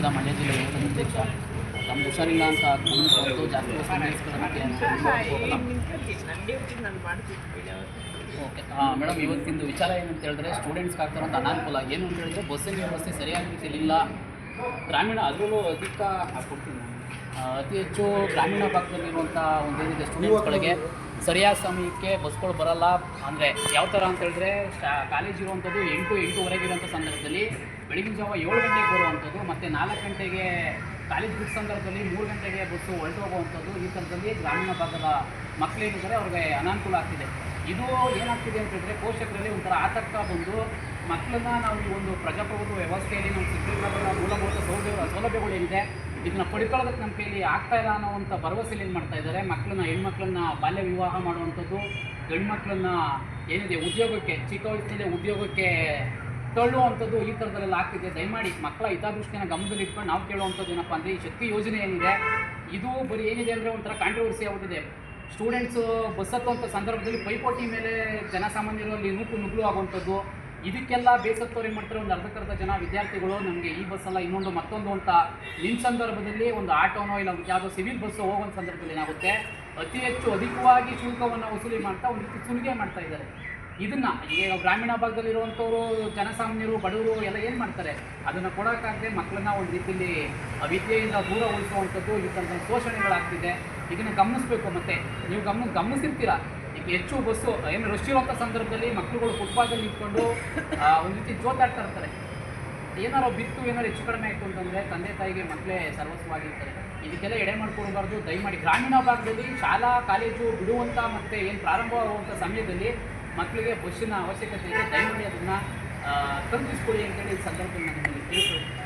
ಪಕ್ಷದ ಮಂಡ್ಯ ಜಿಲ್ಲೆ ಅಧ್ಯಕ್ಷ ತಮ್ಮ ಹುಷಾರಿಲ್ಲ ಅಂತ ಗಮನಿಸ್ಕೊಂಡು ಜಾಸ್ತಿ ಓಕೆ. ಮೇಡಮ್, ಇವತ್ತಿಂದು ವಿಚಾರ ಏನಂತ ಹೇಳಿದ್ರೆ ಸ್ಟೂಡೆಂಟ್ಸ್ಗೆ ಆಗ್ತಾರಂತ ಅನಾನುಕೂಲ. ಏನು ಅಂತ ಹೇಳಿದ್ರೆ ಬಸ್ಸಿನ ವ್ಯವಸ್ಥೆ ಸರಿಯಾಗಿ ರೀತಿಯಲ್ಲಿಲ್ಲ ಗ್ರಾಮೀಣ, ಅದರಲ್ಲೂ ಅಧಿಕ ಅತಿ ಹೆಚ್ಚು ಗ್ರಾಮೀಣ ಭಾಗದಲ್ಲಿರುವಂಥ ಒಂದು ಸ್ಟೂಡೆಂಟ್ಸ್ಗಳಿಗೆ ಸರಿಯಾದ ಸಮಯಕ್ಕೆ ಬಸ್ಗಳು ಬರಲ್ಲ ಅಂದರೆ ಯಾವ ಥರ ಅಂತ ಹೇಳಿದ್ರೆ ಕಾಲೇಜ್ ಇರುವಂಥದ್ದು ಎಂಟು, ಎಂಟೂವರೆಗೆ ಇರುವಂಥ ಸಂದರ್ಭದಲ್ಲಿ ಬೆಳಗಿನ ಜಾವ ಏಳು ಗಂಟೆಗೆ ಬರುವಂಥದ್ದು ಮತ್ತು ನಾಲ್ಕು ಗಂಟೆಗೆ ಕಾಲೇಜ್ ಬಿಟ್ಟ ಸಂದರ್ಭದಲ್ಲಿ ಮೂರು ಗಂಟೆಗೆ ಬಸ್ಸು ಹೊರಟು ಹೋಗುವಂಥದ್ದು ಈ ಥರದಲ್ಲಿ ಗ್ರಾಮೀಣ ಭಾಗದ ಮಕ್ಕಳೇನಿದ್ದಾರೆ ಅವ್ರಿಗೆ ಅನಾನುಕೂಲ ಆಗ್ತಿದೆ. ಇದು ಏನಾಗ್ತಿದೆ ಅಂತ ಹೇಳಿದ್ರೆ ಪೋಷಕರಲ್ಲಿ ಒಂಥರ ಆತಂಕ ಬಂದು ಮಕ್ಕಳನ್ನ ನಾವು ಒಂದು ಪ್ರಜಾಪ್ರಭುತ್ವ ವ್ಯವಸ್ಥೆಯಲ್ಲಿ ನಾವು ಸಿಕ್ಕಿರೋ ಮೂಲಭೂತ ಸೌಲಭ್ಯ ಸೌಲಭ್ಯಗಳು ಏನಿದೆ ಇದನ್ನ ಪಡ್ಕೊಳ್ಳೋದಕ್ಕೆ ನಮ್ಮ ಕೈಯಲ್ಲಿ ಆಗ್ತಾ ಇಲ್ಲ ಅನ್ನೋವಂಥ ಭರವಸೆಲಿ ಏನು ಮಾಡ್ತಾ ಇದ್ದಾರೆ? ಮಕ್ಕಳನ್ನ, ಹೆಣ್ಮಕ್ಳನ್ನ ಬಾಲ್ಯ ವಿವಾಹ ಮಾಡುವಂಥದ್ದು, ಗಂಡ್ಮಕ್ಳನ್ನ ಏನಿದೆ, ಉದ್ಯೋಗಕ್ಕೆ, ಚಿಕ್ಕ ವಯಸ್ಸಿನಲ್ಲೇ ಉದ್ಯೋಗಕ್ಕೆ ತಳ್ಳುವಂಥದ್ದು ಈ ಥರದಲ್ಲೆಲ್ಲ ಆಗ್ತಿದೆ. ದಯಮಾಡಿ ಮಕ್ಕಳ ಹಿತಾದೃಷ್ಟಿಯನ್ನು ಗಮನದಲ್ಲಿ ಇಟ್ಕೊಂಡು ನಾವು ಕೇಳುವಂಥದ್ದು ಏನಪ್ಪ ಅಂದರೆ ಈ ಶಕ್ತಿ ಯೋಜನೆ ಏನಿದೆ, ಇದು ಬರೀ ಏನಿದೆ ಅಂದರೆ ಒಂಥರ ಕಾಂಟ್ರವರ್ಸಿ ಆಗ್ಬಿಟ್ಟಿದೆ. ಸ್ಟೂಡೆಂಟ್ಸು ಬಸ್ ಹತ್ತುವಂಥ ಸಂದರ್ಭದಲ್ಲಿ ಪೈಪೋಟಿ ಮೇಲೆ ಜನಸಾಮಾನ್ಯರಲ್ಲಿ ನೂಕು ನುಗ್ಲು ಆಗುವಂಥದ್ದು ಇದಕ್ಕೆಲ್ಲ ಬೇಸತ್ತವ್ರು ಏನು ಮಾಡ್ತಾರೆ ಒಂದು ಅರ್ಧಕ್ಕರ್ಧ ಜನ ವಿದ್ಯಾರ್ಥಿಗಳು. ನಮಗೆ ಈ ಬಸ್ಸಲ್ಲ ಇನ್ನೊಂದು ಮತ್ತೊಂದು ಅಂತ ನಿನ್ನ ಸಂದರ್ಭದಲ್ಲಿ ಒಂದು ಆಟೋನೋ ಇಲ್ಲ ಯಾವುದೋ ಸಿವಿಲ್ ಬಸ್ಸು ಹೋಗೋ ಸಂದರ್ಭದಲ್ಲಿ ಏನಾಗುತ್ತೆ? ಅತಿ ಹೆಚ್ಚು ಅಧಿಕವಾಗಿ ಶುಲ್ಕವನ್ನು ವಸೂಲಿ ಮಾಡ್ತಾ ಒಂದು ಸುಲಿಗೆ ಮಾಡ್ತಾ ಇದ್ದಾರೆ. ಇದನ್ನು ಈಗ ಗ್ರಾಮೀಣ ಭಾಗದಲ್ಲಿರುವಂಥವರು ಜನಸಾಮಾನ್ಯರು, ಬಡವರು ಎಲ್ಲ ಏನು ಮಾಡ್ತಾರೆ? ಅದನ್ನು ಕೊಡೋಕ್ಕಾಗದೆ ಮಕ್ಕಳನ್ನ ಒಂದು ರೀತಿಯಲ್ಲಿ ವಿದ್ಯೆಯಿಂದ ದೂರ ಉಳಿಸುವಂಥದ್ದು ಈ ಥರದ ಶೋಷಣೆಗಳಾಗ್ತಿದೆ. ಇದನ್ನು ಗಮನಿಸಬೇಕು ಮತ್ತು. ನೀವು ಗಮನ ಗಮನಿಸಿರ್ತೀರ? ಹೆಚ್ಚು ಬಸ್ಸು ಏನು ರಶ್ ಇರುವಂಥ ಸಂದರ್ಭದಲ್ಲಿ ಮಕ್ಕಳುಗಳು ಫುಟ್ಪಾತಲ್ಲಿ ನಿಂತ್ಕೊಂಡು ಒಂದು ರೀತಿ ಜೋತಾಡ್ತಾ ಇರ್ತಾರೆ. ಏನಾರು ಬಿತ್ತು, ಏನಾರು ಹೆಚ್ಚು ಕಡಿಮೆ ಆಯಿತು ಅಂತಂದರೆ ತಂದೆ ತಾಯಿಗೆ ಮಕ್ಕಳೇ ಸರ್ವಸ್ವವಾಗಿರ್ತಾರೆ ಇದಕ್ಕೆಲ್ಲ ಎಡೆ ಮಾಡಿಕೊಡಬಾರ್ದು ದಯಮಾಡಿ ಗ್ರಾಮೀಣ ಭಾಗದಲ್ಲಿ ಶಾಲಾ, ಕಾಲೇಜು ಬಿಡುವಂಥ ಮತ್ತು ಏನು ಪ್ರಾರಂಭವಾಗುವಂಥ ಸಮಯದಲ್ಲಿ ಮಕ್ಕಳಿಗೆ ಬಸ್ಸಿನ ಅವಶ್ಯಕತೆ ಇದೆ. ದಯಮಾಡಿ ಅದನ್ನು ಕಲ್ಪಿಸ್ಕೊಳ್ಳಿ ಅಂತೇಳಿ ಈ ಸಂದರ್ಭದಲ್ಲಿ ನಾನು ನಿಮ್ಮಲ್ಲಿ ತಿಳ್ಕೊಳ್ತೀನಿ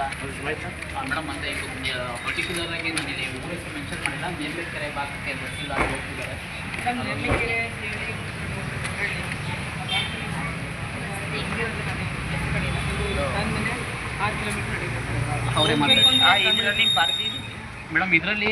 ಮೇಡಮ್ ಮತ್ತೆ ಇದು ಪರ್ಟಿಕ್ಯುಲರ್ ಆಗಿ ನಾನು ಇಲ್ಲಿ ಊರ ಹೆಸರು ಮೆನ್ಷನ್ ಮಾಡಿಲ್ಲ. ನೇರ್ಲೆಕೆರೆ ಭಾಗಕ್ಕೆ ಬಸ್ಸಿಲ್ಲ ಹೋಗ್ತಿದ್ದಾರೆ. ಅವರೇ ಮಾತಾಡಿ ಮೇಡಮ್ ಇದರಲ್ಲಿ